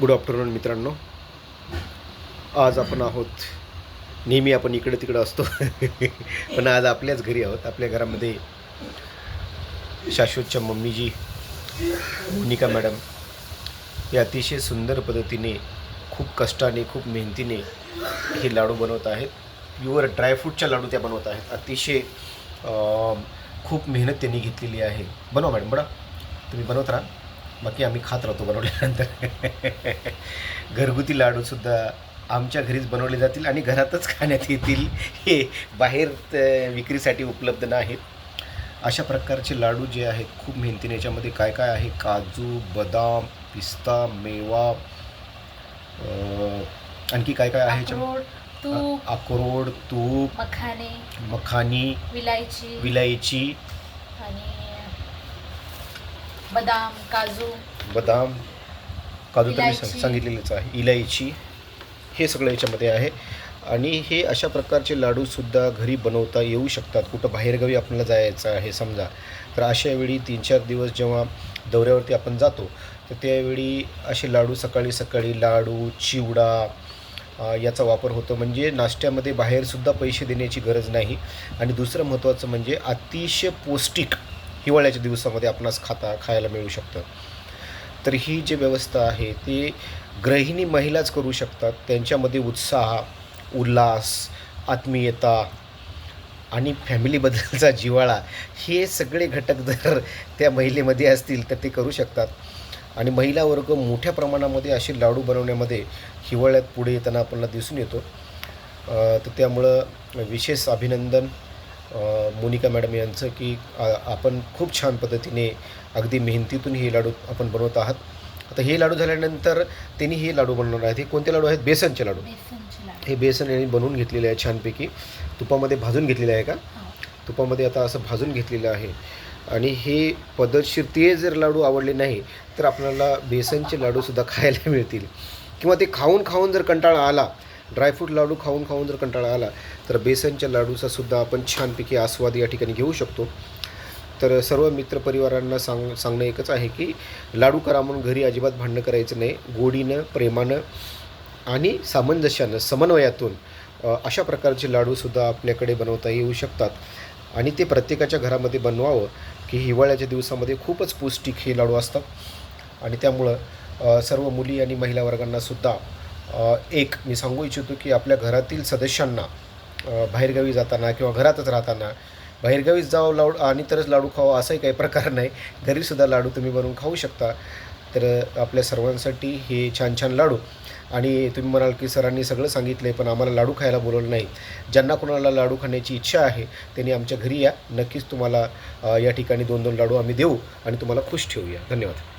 Good afternoon मित्रांनो. आज आपण आहोत. नेहमी आपण इकडे तिकडं असतो. पण आज आपल्याच घरी आहोत. आपल्या घरामध्ये शाश्वतच्या मम्मीजी मोनिका मॅडम हे अतिशय सुंदर पद्धतीने खूप कष्टाने खूप मेहनतीने हे लाडू बनवत आहेत. प्युअर ड्रायफ्रूटच्या लाडू त्या बनवत आहेत. अतिशय खूप मेहनत त्यांनी घेतलेली आहे. बनवा मॅडम बडा तुम्ही बनवत राहा. बाकी आम्ही खात राहतो बनवल्यानंतर. घरगुती लाडूसुद्धा आमच्या घरीच बनवले जातील आणि घरातच खाण्यात येतील. हे बाहेर विक्रीसाठी उपलब्ध नाहीत. अशा प्रकारचे लाडू जे आहेत खूप मेहनतीने याच्यामध्ये काय काय आहे? काजू बदाम पिस्ता मेवा आणखी काय काय आहे याच्यामध्ये? अक्रोड तूप. अक्रोड तूप. मखाने. मखानी. विलायची. विलायची. आणि बदाम काजू. बदाम काजू तर मी सांग- इलायची. सांगितलेलंच आहे. इलायची हे सगळं याच्यामध्ये आहे. आणि हे अशा प्रकारचे लाडूसुद्धा घरी बनवता येऊ शकतात. कुठं बाहेरगावी आपल्याला जायचं आहे समजा. तर अशा वेळी तीन चार दिवस जेव्हा दौऱ्यावरती आपण जातो तर त्यावेळी असे लाडू सकाळी सकाळी लाडू चिवडा अ, याचा वापर होतो. म्हणजे नाश्त्यामध्ये बाहेरसुद्धा पैसे देण्याची गरज नाही. आणि दुसरं महत्त्वाचं म्हणजे अतिशय पौष्टिक हिवाळ्याच्या दिवसामध्ये आपणास खाता खायला मिळू शकतं. तर ही जी व्यवस्था आहे ती गृहिणी महिलाच करू शकतात. त्यांच्यामध्ये उत्साह उल्हास आत्मीयता आणि फॅमिलीबद्दलचा जिव्हाळा हे सगळे घटक जर त्या महिलेमध्ये असतील तर ते करू शकतात. आणि महिला वर्ग मोठ्या प्रमाणामध्ये असे लाडू बनवण्यामध्ये हिवाळ्यात पुढे येताना आपल्याला दिसून येतो. तर त्यामुळं विशेष अभिनंदन. मोनिका मॅडम यांचं की आपण खूप छान पद्धतीने अगदी मेहनतीतून हे लाडू आपण बनवत आहात. आता हे लाडू झाल्यानंतर त्यांनी हे लाडू बनवणार आहेत. हे कोणते लाडू आहेत? बेसनचे लाडू. बेसनचे लाडू. हे बेसन यांनी बनवून घेतलेले आहे छानपैकी. तुपामध्ये भाजून घेतलेले आहे का? हा. तुपामध्ये आता असं भाजून घेतलेलं आहे. आणि हे पद्धतशीर ते जर लाडू आवडले नाही तर आपल्याला बेसनचे लाडूसुद्धा खायला मिळतील. किंवा ते खाऊन खाऊन जर कंटाळा आला ड्रायफ्रूट लाडू खाऊन खाऊन जर कंटाळा आला तर बेसनच्या लाडूचा सुद्धा आपण छानपैकी आस्वाद या ठिकाणी घेऊ शकतो. तर सर्व मित्रपरिवारांना सांग सांगणं एकच आहे की लाडू करा म्हणून घरी अजिबात भांडणं करायचं नाही. गोडीनं प्रेमानं आणि सामंजस्यानं समन्वयातून अशा प्रकारचे लाडूसुद्धा आपल्याकडे बनवता येऊ शकतात. आणि ते प्रत्येकाच्या घरामध्ये बनवावं की हिवाळ्याच्या दिवसामध्ये खूपच पौष्टिक हे लाडू असतात. आणि त्यामुळं सर्व मुली आणि महिला वर्गांनासुद्धा एक मी सांगू इच्छितो की आपल्या घरातील सदस्यांना बाहेरगावी जाताना किंवा घरातच राहताना बाहेरगावीच जावं लाडू आणि तरच लाडू खावा असाही काही प्रकार नाही. घरीसुद्धा लाडू तुम्ही बनवून खाऊ शकता. तर आपल्या सर्वांसाठी हे छान छान लाडू. आणि तुम्ही म्हणाल की सरांनी सगळं सांगितलं आहे पण आम्हाला लाडू खायला बोलवलं नाही. ज्यांना कोणाला लाडू खाण्याची इच्छा आहे त्यांनी आमच्या घरी या. नक्कीच तुम्हाला या ठिकाणी दोन दोन लाडू आम्ही देऊ आणि तुम्हाला खुश ठेवूया. धन्यवाद.